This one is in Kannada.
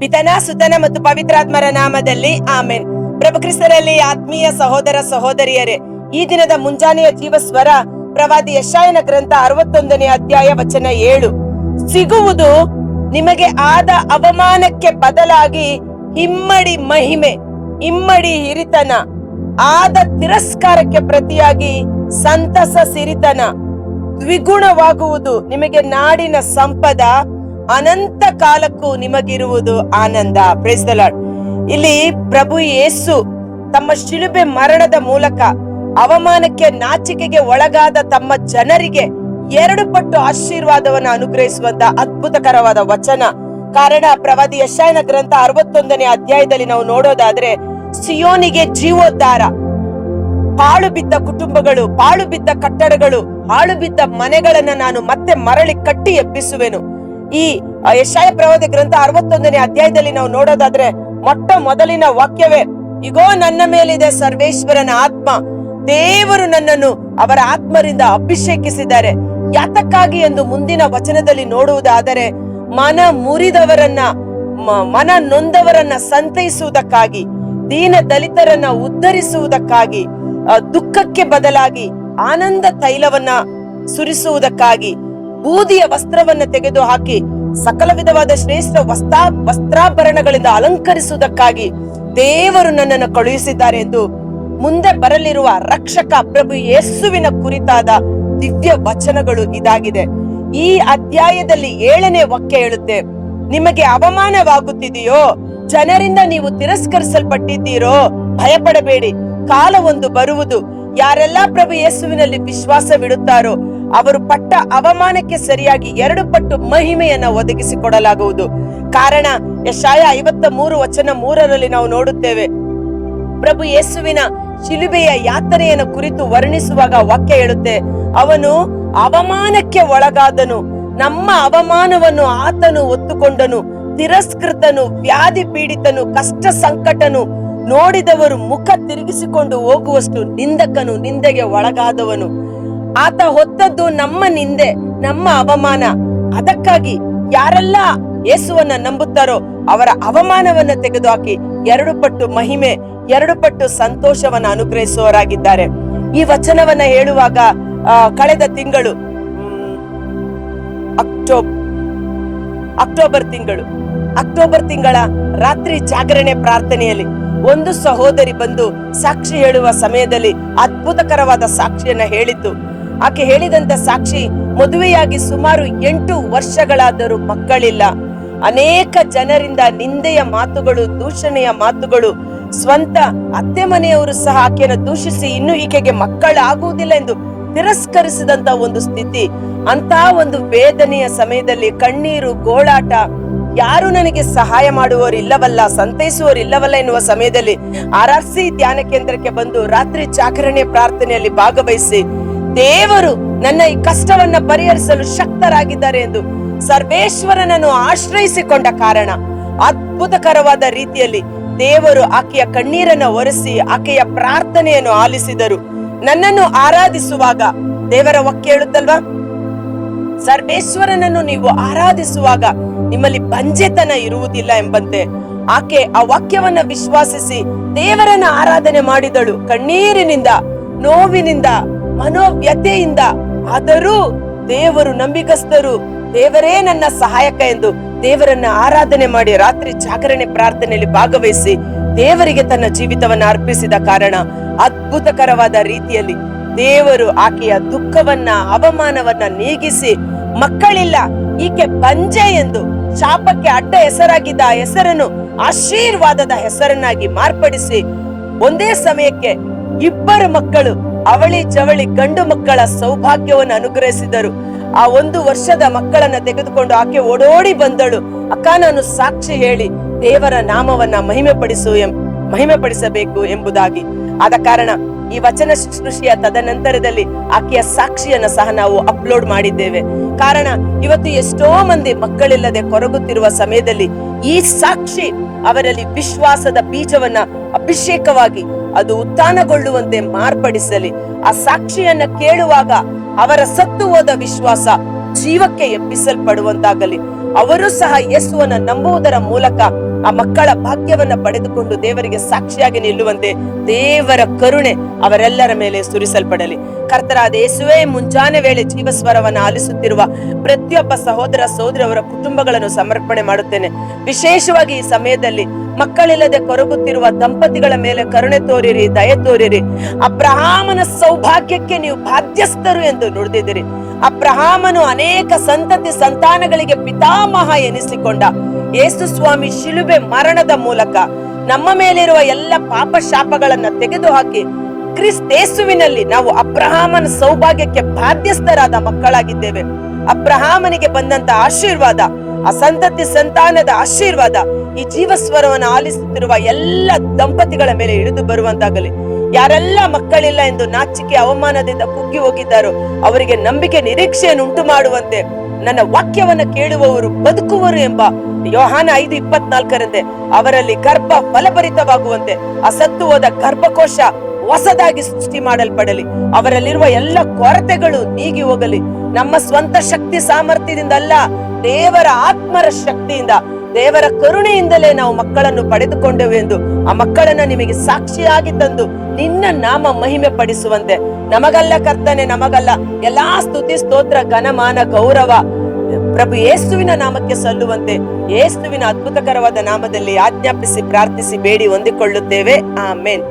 ಪಿತನ, ಸುತನ ಮತ್ತು ಪವಿತ್ರಾತ್ಮರ ನಾಮದಲ್ಲಿ ಆಮೇನ್. ಪ್ರಭು ಕ್ರಿಸ್ತರಲ್ಲಿ ಆತ್ಮೀಯ ಸಹೋದರ ಸಹೋದರಿಯರೇ, ಈ ದಿನದ ಮುಂಜಾನೆಯ ಜೀವ ಸ್ವರ ಪ್ರವಾದಿ ಯಶಾಯನ ಗ್ರಂಥ ಅರವತ್ತೊಂದನೇ ಅಧ್ಯಾಯ ವಚನ ಏಳು. ಸಿಗುವುದು ನಿಮಗೆ ಆದ ಅವಮಾನಕ್ಕೆ ಬದಲಾಗಿ ಹಿಮ್ಮಡಿ ಮಹಿಮೆ ಇಮ್ಮಡಿ ಹಿರಿತನ, ಆದ ತಿರಸ್ಕಾರಕ್ಕೆ ಪ್ರತಿಯಾಗಿ ಸಂತಸ ಸಿರಿತನ. ದ್ವಿಗುಣವಾಗುವುದು ನಿಮಗೆ ನಾಡಿನ ಸಂಪದ ಅನಂತ ಕಾಲಕ್ಕೂ ನಿಮಗಿರುವುದು ಆನಂದ. ಪ್ರೇಸ್ ದ ಲಾರ್ಡ್ ಇಲ್ಲಿ ಪ್ರಭು ಯೇಸು ತಮ್ಮ ಶಿಲುಬೆ ಮರಣದ ಮೂಲಕ ಅವಮಾನಕ್ಕೆ, ನಾಚಿಕೆಗೆ ಒಳಗಾದ ತಮ್ಮ ಜನರಿಗೆ ಎರಡು ಪಟ್ಟು ಆಶೀರ್ವಾದವನ್ನು ಅನುಗ್ರಹಿಸುವಂತ ಅದ್ಭುತಕರವಾದ ವಚನ. ಕಾರಣ ಪ್ರವಾದಿ ಯಶಾಯನ ಗ್ರಂಥ ಅರವತ್ತೊಂದನೇ ಅಧ್ಯಾಯದಲ್ಲಿ ನಾವು ನೋಡೋದಾದ್ರೆ, ಸಿಯೋನಿಗೆ ಜೀವೋದ್ಧಾರ. ಪಾಳು ಬಿದ್ದ ಕುಟುಂಬಗಳು, ಪಾಳು ಬಿದ್ದ ಕಟ್ಟಡಗಳು, ಹಾಳು ಬಿದ್ದ ಮನೆಗಳನ್ನ ನಾನು ಮತ್ತೆ ಮರಳಿ ಕಟ್ಟಿ ಎಬ್ಬಿಸುವೆನು. ಈ ಯಶಾಯ ಪ್ರವಾದ ಗ್ರಂಥ ಅರವತ್ತೊಂದನೇ ಅಧ್ಯಾಯದಲ್ಲಿ ನಾವು ನೋಡೋದಾದ್ರೆ ಮೊಟ್ಟ ಮೊದಲಿನ ವಾಕ್ಯವೇ, ಇಗೋ, ನನ್ನ ಮೇಲಿದೆ ಸರ್ವೇಶ್ವರನ ಆತ್ಮ. ದೇವರು ನನ್ನನ್ನು ಅವರ ಆತ್ಮರಿಂದ ಅಭಿಷೇಕಿಸಿದ್ದಾರೆ. ಯಾತಕ್ಕಾಗಿ? ಎಂದು ಮುಂದಿನ ವಚನದಲ್ಲಿ ನೋಡುವುದಾದರೆ, ಮನ ಮುರಿದವರನ್ನ ಮನ ನೊಂದವರನ್ನ ಸಂತೈಸುವುದಕ್ಕಾಗಿ, ದೀನ ದಲಿತರನ್ನ ಉದ್ಧರಿಸುವುದಕ್ಕಾಗಿ ದುಃಖಕ್ಕೆ ಬದಲಾಗಿ, ಆನಂದ ತೈಲವನ್ನ ಸುರಿಸುವುದಕ್ಕಾಗಿ ಬೂದಿಯ ವಸ್ತ್ರವನ್ನ ತೆಗೆದು ಹಾಕಿ ಸಕಲ ವಿಧವಾದ ಶ್ರೇಷ್ಠ ವಸ್ತ್ರ, ವಸ್ತ್ರಾಭರಣಗಳಿಂದ ಅಲಂಕರಿಸುವುದಕ್ಕಾಗಿ ದೇವರು ನನ್ನನ್ನು ಕಳುಹಿಸಿದ್ದಾರೆ ಎಂದು ಮುಂದೆ ಬರಲಿರುವ ರಕ್ಷಕ ಪ್ರಭು ಯೇಸುವಿನ ಕುರಿತಾದ ದಿವ್ಯ ವಚನಗಳು ಇದಾಗಿದೆ. ಈ ಅಧ್ಯಾಯದಲ್ಲಿ ಏಳನೇ ವಾಕ್ಯ ಹೇಳುತ್ತೆ, ನಿಮಗೆ ಅವಮಾನವಾಗುತ್ತಿದೆಯೋ, ಜನರಿಂದ ನೀವು ತಿರಸ್ಕರಿಸಲ್ಪಟ್ಟಿದ್ದೀರೋ, ಭಯಪಡಬೇಡಿ, ಕಾಲ ಒಂದು ಬರುವುದು. ಯಾರೆಲ್ಲ ಪ್ರಭು ಯೇಸುವಿನಲ್ಲಿ ವಿಶ್ವಾಸವಿಡುತ್ತಾರೋ ಅವರು ಪಟ್ಟ ಅವಮಾನಕ್ಕೆ ಸರಿಯಾಗಿ ಎರಡು ಪಟ್ಟು ಮಹಿಮೆಯನ್ನ ಒದಗಿಸಿಕೊಡಲಾಗುವುದು. ಕಾರಣ ಯಶಾಯ ಐವತ್ತ ಮೂರು ವಚನ ಮೂರರಲ್ಲಿ ನಾವು ನೋಡುತ್ತೇವೆ. ಪ್ರಭು ಯೇಸುವಿನ ಶಿಲುಬೆಯ ಯಾತನೆಯನ್ನು ಕುರಿತು ವರ್ಣಿಸುವಾಗ ವಾಕ್ಯ ಹೇಳುತ್ತೆ. ಅವನು ಅವಮಾನಕ್ಕೆ ಒಳಗಾದನು. ನಮ್ಮ ಅವಮಾನವನ್ನು ಆತನು ಒತ್ತುಕೊಂಡನು. ತಿರಸ್ಕೃತನು, ವ್ಯಾಧಿ ಪೀಡಿತನು, ಕಷ್ಟ ಸಂಕಟನು. ನೋಡಿದವರು ಮುಖ ತಿರುಗಿಸಿಕೊಂಡು ಹೋಗುವಷ್ಟು ನಿಂದಕನು, ನಿಂದೆಗೆ ಒಳಗಾದವನು. ಆತ ಹೊತ್ತದ್ದು ನಮ್ಮ ನಿಂದೆ, ನಮ್ಮ ಅವಮಾನ. ಅದಕ್ಕಾಗಿ ಯಾರೆಲ್ಲ ಯೇಸುವನ್ನ ನಂಬುತ್ತಾರೋ ಅವರ ಅವಮಾನವನ್ನ ತೆಗೆದುಹಾಕಿ ಎರಡು ಪಟ್ಟು ಮಹಿಮೆ, ಎರಡು ಪಟ್ಟು ಸಂತೋಷವನ್ನ ಅನುಗ್ರಹಿಸುವವರಾಗಿದ್ದಾರೆ. ಈ ವಚನವನ್ನ ಹೇಳುವಾಗ ಕಳೆದ ತಿಂಗಳು ಅಕ್ಟೋಬರ್ ಅಕ್ಟೋಬರ್ ತಿಂಗಳು, ಅಕ್ಟೋಬರ್ ತಿಂಗಳ ರಾತ್ರಿ ಜಾಗರಣೆ ಪ್ರಾರ್ಥನೆಯಲ್ಲಿ ಒಂದು ಸಹೋದರಿ ಬಂದು ಸಾಕ್ಷಿ ಹೇಳುವ ಸಮಯದಲ್ಲಿ ಅದ್ಭುತಕರವಾದ ಸಾಕ್ಷಿಯನ್ನ ಹೇಳಿತ್ತು ಆಕೆ ಹೇಳಿದಂತ ಸಾಕ್ಷಿ ಮದುವೆಯಾಗಿ ಸುಮಾರು ಎಂಟು ವರ್ಷಗಳಾದರೂ ಮಕ್ಕಳಿಲ್ಲ. ಅನೇಕ ಜನರಿಂದ ನಿಂದೆಯ ಮಾತುಗಳು, ದೂಷಣೆಯ ಮಾತುಗಳು, ಸ್ವಂತ ಅತ್ತೆ ಮನೆಯವರು ಸಹ ಆಕೆಯನ್ನು ದೂಷಿಸಿ ಇನ್ನು ಈಕೆಗೆ ಮಕ್ಕಳಾಗುವುದಿಲ್ಲ ಎಂದು ತಿರಸ್ಕರಿಸಿದಂತ ಒಂದು ಸ್ಥಿತಿ. ಅಂತ ಒಂದು ವೇದನೆಯ ಸಮಯದಲ್ಲಿ ಕಣ್ಣೀರು, ಗೋಳಾಟ ಯಾರು ನನಗೆ ಸಹಾಯ ಮಾಡುವವರು ಇಲ್ಲವಲ್ಲ, ಸಂತೈಸುವವರು ಇಲ್ಲವಲ್ಲ ಎನ್ನುವ ಸಮಯದಲ್ಲಿ ಆರ್ ಆರ್ ಸಿ ಧ್ಯಾನ ಕೇಂದ್ರಕ್ಕೆ ಬಂದು ರಾತ್ರಿ ಜಾಗರಣೆ ಪ್ರಾರ್ಥನೆಯಲ್ಲಿ ಭಾಗವಹಿಸಿ ದೇವರು ನನ್ನ ಈ ಕಷ್ಟವನ್ನ ಪರಿಹರಿಸಲು ಶಕ್ತರಾಗಿದ್ದಾರೆ ಎಂದು ಸರ್ವೇಶ್ವರನನ್ನು ಆಶ್ರಯಿಸಿಕೊಂಡ ಕಾರಣ, ಅದ್ಭುತಕರವಾದ ರೀತಿಯಲ್ಲಿ ದೇವರು ಆಕೆಯ ಕಣ್ಣೀರನ್ನ ಒರೆಸಿ ಆಕೆಯ ಪ್ರಾರ್ಥನೆಯನ್ನು ಆಲಿಸಿದರು. ನನ್ನನ್ನು ಆರಾಧಿಸುವಾಗ, ದೇವರ ವಾಕ್ಯ ಹೇಳುತ್ತಲ್ವಾ? ಸರ್ವೇಶ್ವರನನ್ನು ನೀವು ಆರಾಧಿಸುವಾಗ ನಿಮ್ಮಲ್ಲಿ ಬಂಜೆತನ ಇರುವುದಿಲ್ಲ ಎಂಬಂತೆ ಆಕೆ ಆ ವಾಕ್ಯವನ್ನ ವಿಶ್ವಾಸಿಸಿ ದೇವರನ್ನ ಆರಾಧನೆ ಮಾಡಿದಳು. ಕಣ್ಣೀರಿನಿಂದ, ನೋವಿನಿಂದ ಮನೋವ್ಯತೆಯಿಂದ ಆದರೂ ದೇವರು ನಂಬಿಕಸ್ಥರು ದೇವರೇ ನನ್ನ ಸಹಾಯಕ ಎಂದು ದೇವರನ್ನ ಆರಾಧನೆ ಮಾಡಿ ರಾತ್ರಿ ಜಾಗರಣೆ ಪ್ರಾರ್ಥನೆಯಲ್ಲಿ ಭಾಗವಹಿಸಿ ದೇವರಿಗೆ ತನ್ನ ಜೀವಿತವನ್ನ ಅರ್ಪಿಸಿದ ಕಾರಣ ಅದ್ಭುತಕರವಾದ ರೀತಿಯಲ್ಲಿ ದೇವರು ಆಕೆಯ ದುಃಖವನ್ನ, ಅವಮಾನವನ್ನ ನೀಗಿಸಿ ಮಕ್ಕಳಿಲ್ಲ, ಈಕೆ ಪಂಜೆ ಎಂದು ಶಾಪಕ್ಕೆ ಅಡ್ಡ ಹೆಸರಾಗಿದ್ದ ಆ ಹೆಸರನ್ನು ಆಶೀರ್ವಾದದ ಹೆಸರನ್ನಾಗಿ ಮಾರ್ಪಡಿಸಿ ಒಂದೇ ಸಮಯಕ್ಕೆ ಇಬ್ಬರು ಮಕ್ಕಳು ಅವಳಿ ಜವಳಿ ಗಂಡು ಮಕ್ಕಳ ಸೌಭಾಗ್ಯವನ್ನು ಅನುಗ್ರಹಿಸಿದರು. ಆ ಒಂದು ವರ್ಷದ ಮಕ್ಕಳನ್ನ ತೆಗೆದುಕೊಂಡು ಆಕೆ ಓಡೋಡಿ ಬಂದಳು. ಅಕ್ಕ, ನಾನು ಸಾಕ್ಷಿ ಹೇಳಿ, ದೇವರ ನಾಮವನ್ನ ಮಹಿಮೆ ಪಡಿಸು ಎಂ ಮಹಿಮೆ ಪಡಿಸಬೇಕು ಎಂಬುದಾಗಿ. ಆದ ಕಾರಣ ಈ ವಚನ ಸೃಷ್ಟಿಯ ತದನಂತರದಲ್ಲಿ ಆಕೆಯ ಸಾಕ್ಷಿಯನ್ನ ಸಹ ನಾವು ಅಪ್ಲೋಡ್ ಮಾಡಿದ್ದೇವೆ. ಕಾರಣ, ಇವತ್ತು ಎಷ್ಟೋ ಮಂದಿ ಮಕ್ಕಳಿಲ್ಲದೆ ಕೊರಗುತ್ತಿರುವ ಸಮಯದಲ್ಲಿ ಈ ಸಾಕ್ಷಿ ಅವರಲ್ಲಿ ವಿಶ್ವಾಸದ ಬೀಜವನ್ನ ಅಭಿಷೇಕವಾಗಿ ಅದು ಉತ್ಥಾನಗೊಳ್ಳುವಂತೆ ಮಾರ್ಪಡಿಸಲಿ. ಆ ಸಾಕ್ಷಿಯನ್ನ ಕೇಳುವಾಗ ಅವರ ಸತ್ತು ಹೋದ ವಿಶ್ವಾಸ ಜೀವಕ್ಕೆ ಎಬ್ಬಿಸಲ್ಪಡುವಂತಾಗಲಿ. ಅವರು ಸಹ ಯೇಸುವನ್ನ ನಂಬುವುದರ ಮೂಲಕ ಆ ಮಕ್ಕಳ ಭಾಗ್ಯವನ್ನ ಪಡೆದುಕೊಂಡು ದೇವರಿಗೆ ಸಾಕ್ಷಿಯಾಗಿ ನಿಲ್ಲುವಂತೆ ದೇವರ ಕರುಣೆ ಅವರೆಲ್ಲರ ಮೇಲೆ ಸುರಿಸಲ್ಪಡಲಿ. ಕರ್ತರಾದ ಯೇಸುವೆ, ಮುಂಜಾನೆ ವೇಳೆ ಜೀವಸ್ವರವನ್ನ ಆಲಿಸುತ್ತಿರುವ ಪ್ರತಿಯೊಬ್ಬ ಸಹೋದರ ಸಹೋದರಿ ಅವರ ಕುಟುಂಬಗಳನ್ನು ಸಮರ್ಪಣೆ ಮಾಡುತ್ತೇನೆ. ವಿಶೇಷವಾಗಿ ಈ ಸಮಯದಲ್ಲಿ ಮಕ್ಕಳಿಲ್ಲದೆ ಕೊರಗುತ್ತಿರುವ ದಂಪತಿಗಳ ಮೇಲೆ ಕರುಣೆ ತೋರಿರಿ, ದಯೆ ತೋರಿರಿ. ಅಬ್ರಹಾಮನ ಸೌಭಾಗ್ಯಕ್ಕೆ ನೀವು ಬಾಧ್ಯಸ್ಥರು ಎಂದು ನುಡಿದಿದ್ದೀರಿ. ಅಬ್ರಹಾಮನು ಅನೇಕ ಸಂತತಿ ಸಂತಾನಗಳಿಗೆ ಪಿತಾಮಹ ಎನಿಸಿಕೊಂಡ. ಯೇಸು ಸ್ವಾಮಿ ಶಿಲುಬೆ ಮರಣದ ಮೂಲಕ ನಮ್ಮ ಮೇಲಿರುವ ಎಲ್ಲ ಪಾಪ ಶಾಪಗಳನ್ನ ತೆಗೆದುಹಾಕಿ ಕ್ರಿಸ್ತೇಸುವಿನಲ್ಲಿ ನಾವು ಅಬ್ರಹಾಮನ ಸೌಭಾಗ್ಯಕ್ಕೆ ಬಾಧ್ಯಸ್ಥರಾದ ಮಕ್ಕಳಾಗಿದ್ದೇವೆ. ಅಬ್ರಹಾಮನಿಗೆ ಬಂದಂತ ಆಶೀರ್ವಾದ ಆ ಸಂತತಿ ಸಂತಾನದ ಆಶೀರ್ವಾದ, ಈ ಜೀವಸ್ವರವನ್ನು ಆಲಿಸುತ್ತಿರುವ ಎಲ್ಲ ದಂಪತಿಗಳ ಮೇಲೆ ಇಳಿದು ಬರುವಂತಾಗಲಿ. ಯಾರೆಲ್ಲ ಮಕ್ಕಳಿಲ್ಲ ಎಂದು ನಾಚಿಕೆ, ಅವಮಾನದಿಂದ ಕುಗ್ಗಿ ಹೋಗಿದ್ದಾರೋ, ಅವರಿಗೆ ನಂಬಿಕೆ, ನಿರೀಕ್ಷೆಯನ್ನು ಉಂಟು ಮಾಡುವಂತೆ ನನ್ನ ವಾಕ್ಯವನ್ನ ಕೇಳುವವರು ಬದುಕುವರು ಎಂಬ ಯೋಹಾನ ಐದು ಇಪ್ಪತ್ನಾಲ್ಕರಂತೆ. ಅವರಲ್ಲಿ ಗರ್ಭ ಫಲಭರಿತವಾಗುವಂತೆ, ಅಸತ್ತು ಹೋದ ಗರ್ಭಕೋಶ ಹೊಸದಾಗಿ ಸೃಷ್ಟಿ ಮಾಡಲ್ಪಡಲಿ. ಅವರಲ್ಲಿರುವ ಎಲ್ಲ ಕೊರತೆಗಳು ನೀಗಿ ಹೋಗಲಿ. ನಮ್ಮ ಸ್ವಂತ ಶಕ್ತಿ ಸಾಮರ್ಥ್ಯದಿಂದ ಅಲ್ಲ ದೇವರ ಆತ್ಮರ ಶಕ್ತಿಯಿಂದ. ದೇವರ ಕರುಣೆಯಿಂದಲೇ ನಾವು ಮಕ್ಕಳನ್ನು ಪಡೆದುಕೊಂಡೆವು ಎಂದು ಆ ಮಕ್ಕಳನ್ನು ನಿಮಗೆ ಸಾಕ್ಷಿಯಾಗಿ ತಂದು ನಿನ್ನ ನಾಮ ಮಹಿಮೆ ಪಡಿಸುವಂತೆ ನಮಗಲ್ಲ ಕರ್ತನೆ, ನಮಗಲ್ಲ. ಎಲ್ಲಾ ಸ್ತುತಿ, ಸ್ತೋತ್ರ, ಘನಮಾನ, ಗೌರವ ಪ್ರಭು ಯೇಸುವಿನ ನಾಮಕ್ಕೆ ಸಲ್ಲುವಂತೆ, ಯೇಸುವಿನ ಅದ್ಭುತಕರವಾದ ನಾಮದಲ್ಲಿ ಆಜ್ಞಾಪಿಸಿ, ಪ್ರಾರ್ಥಿಸಿ, ಬೇಡಿ, ಹೊಂದಿಕೊಳ್ಳುತ್ತೇವೆ. ಆಮೇನ್.